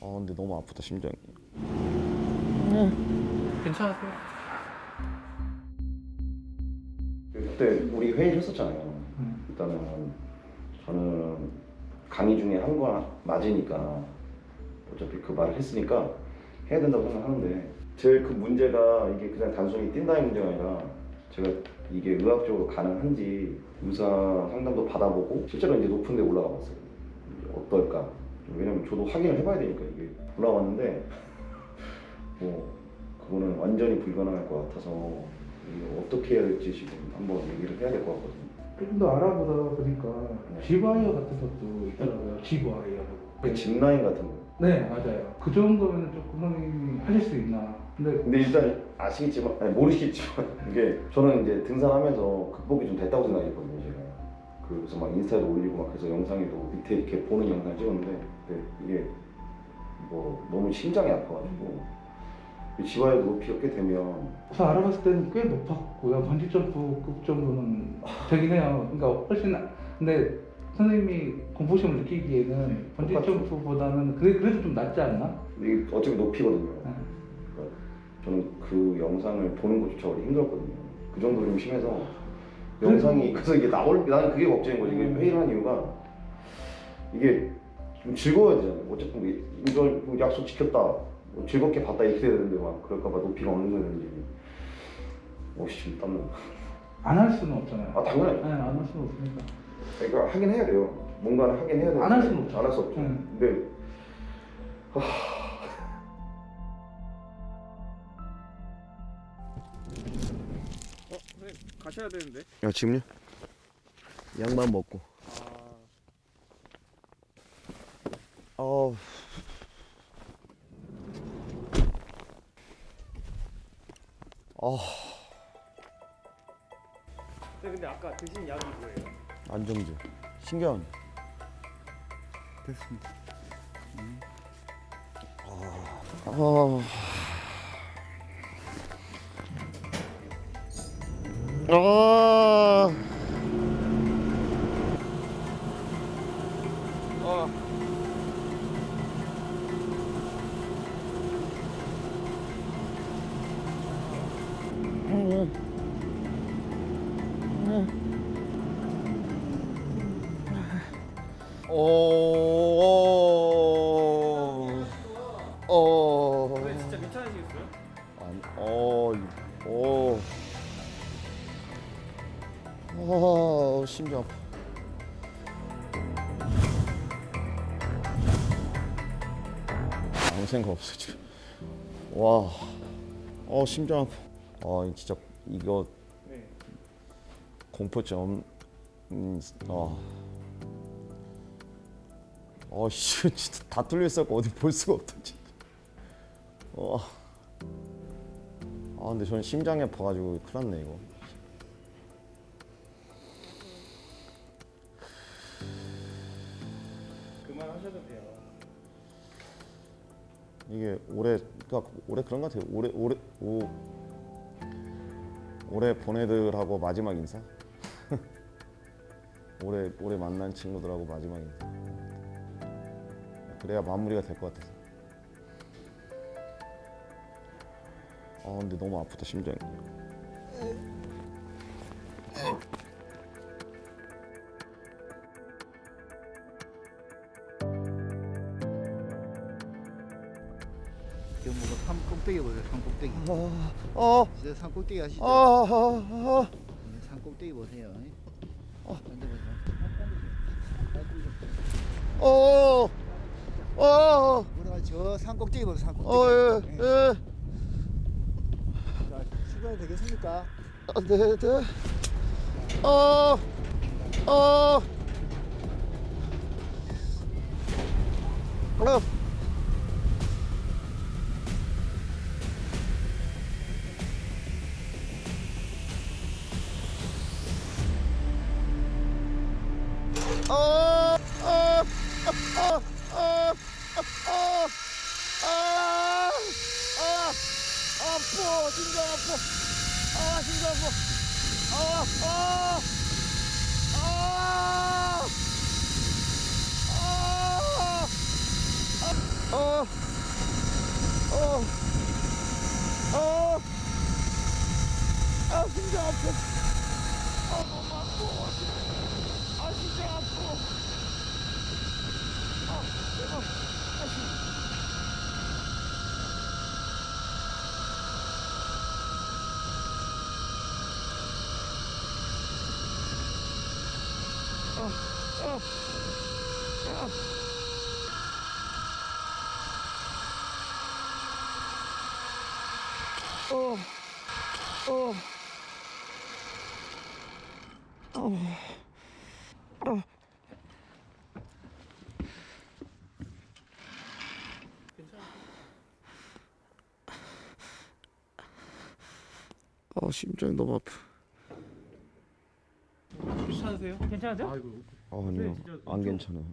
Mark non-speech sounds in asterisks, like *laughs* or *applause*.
아 근데 너무 아프다 심장이. 괜찮으세요? 그때 우리 회의를 했었잖아요. 음. 일단은 저는 강의 중에 한 거 맞으니까 어차피 그 말을 했으니까 해야 된다고 생각하는데 제일 그 문제가 이게 그냥 단순히 뛴다의 문제가 아니라 제가 이게 의학적으로 가능한지 의사 상담도 받아보고 실제로 이제 높은 데 올라가 봤어요. 어떨까? 왜냐면 저도 확인을 해봐야 되니까 이게 올라왔는데 *laughs* 뭐 그거는 완전히 불가능할 것 같아서 이게 어떻게 해야 될지 지금 한번 얘기를 해야 될 것 같거든요. 조금 더 알아보다 보니까 네. 지바이어 같은 것도 있더라고요. 지바이어라고. 그 짚라인 같은 거. 네 맞아요. 그 정도면 조금 선생님이 하실 수 있나. 근데 근데 일단 아시겠지만 아니 모르시겠지만 *laughs* 이게 저는 이제 등산하면서 극복이 좀 됐다고 생각했거든요 제가 그- 그래서 막 인스타에 올리고 막 그래서 영상에도 밑에 이렇게 보는 영상 찍었는데 근데 이게 뭐 너무 심장이 아파가지고 지와의 높이가 꽤 되면 저 알아봤을 때는 꽤 높았고요. 번지 점프급 정도는 되긴 해요. 그러니까 훨씬 나- 근데 선생님이 공포심을 느끼기에는 번지 똑같죠. 점프보다는 그래, 그래도 좀 낫지 않나? 이게 어차피 높이거든요 네. 그러니까 저는 그 영상을 보는 것조차 힘들었거든요 그 정도로 좀 심해서 영상이 그래서 이게 나올 나는 그게 걱정인 거지. 이게 회의를 한 이유가 이게 좀 즐거워야 되잖아요 어쨌든 뭐 이걸 뭐 약속 지켰다. 뭐 즐겁게 봤다 이렇게 돼야 되는데 막 그럴까봐 높이가 어느 정도 되는지 오씨 지금 땀나. 안 할 수는 없잖아요. 아 당연하죠. 네, 안 할 수는 없으니까. 그러니까 하긴 해야 돼요. 뭔가를 하긴 해야 돼요 안 할 수는 없죠. 안할 수 없죠. 네. 근데 어, 가셔야 되는데. 야 지금요? 양만 먹고. 아, 어 어, 네, 근데 아까 드신 약이 뭐예요? 안정제. 신기한 됐습니다. 아, 아, 아. 오, 어, 심장 아파. 아무 생각 없어 지금. 와, 어 심장 아파. 아 진짜 이거 네. 공포증, 음, 아. 어, *laughs* 씨, 진짜 다 뚫려 있어갖고 어디 볼 수가 없다, 진짜. 어. 아, 근데 저는 심장이 아파가지고 큰일 났네, 이거. 이게 올해, 그러니까 올해 그런 것 같아요. 올해, 올해, 오. 올해 보내들하고 마지막 인사? *laughs* 올해, 올해 만난 친구들하고 마지막 인사. 그래야 마무리가 될 것 같아서. 아, 근데 너무 아프다, 심장이. 지금 뭐산 꼭대기 보세요 산 꼭대기 아, 어, 진짜 산 꼭대기 아시죠? 아, 아, 네, 산 꼭대기 보세요 어. 앉아보세요 어, 어, 우리가 저산 꼭대기 보세요 산 꼭대기 어, 예, 네. 예. 자, 출발이 되겠습니까? 아, 네, 네. 어, 어. 어. 어, 어, 어, 어, 아, 아, 아파, 진짜 아파. 아, 진짜 아파. 아, 아, 아, 아, 아, 어. 어. 아, 진짜 아파. 아, 너무 아파. 아, 진짜 아파. 아. 아, 진짜. 어. 어. 어, 심장이 너무 아파. 괜찮으세요? 괜찮으세요? 아, 아니요. 안 괜찮아요.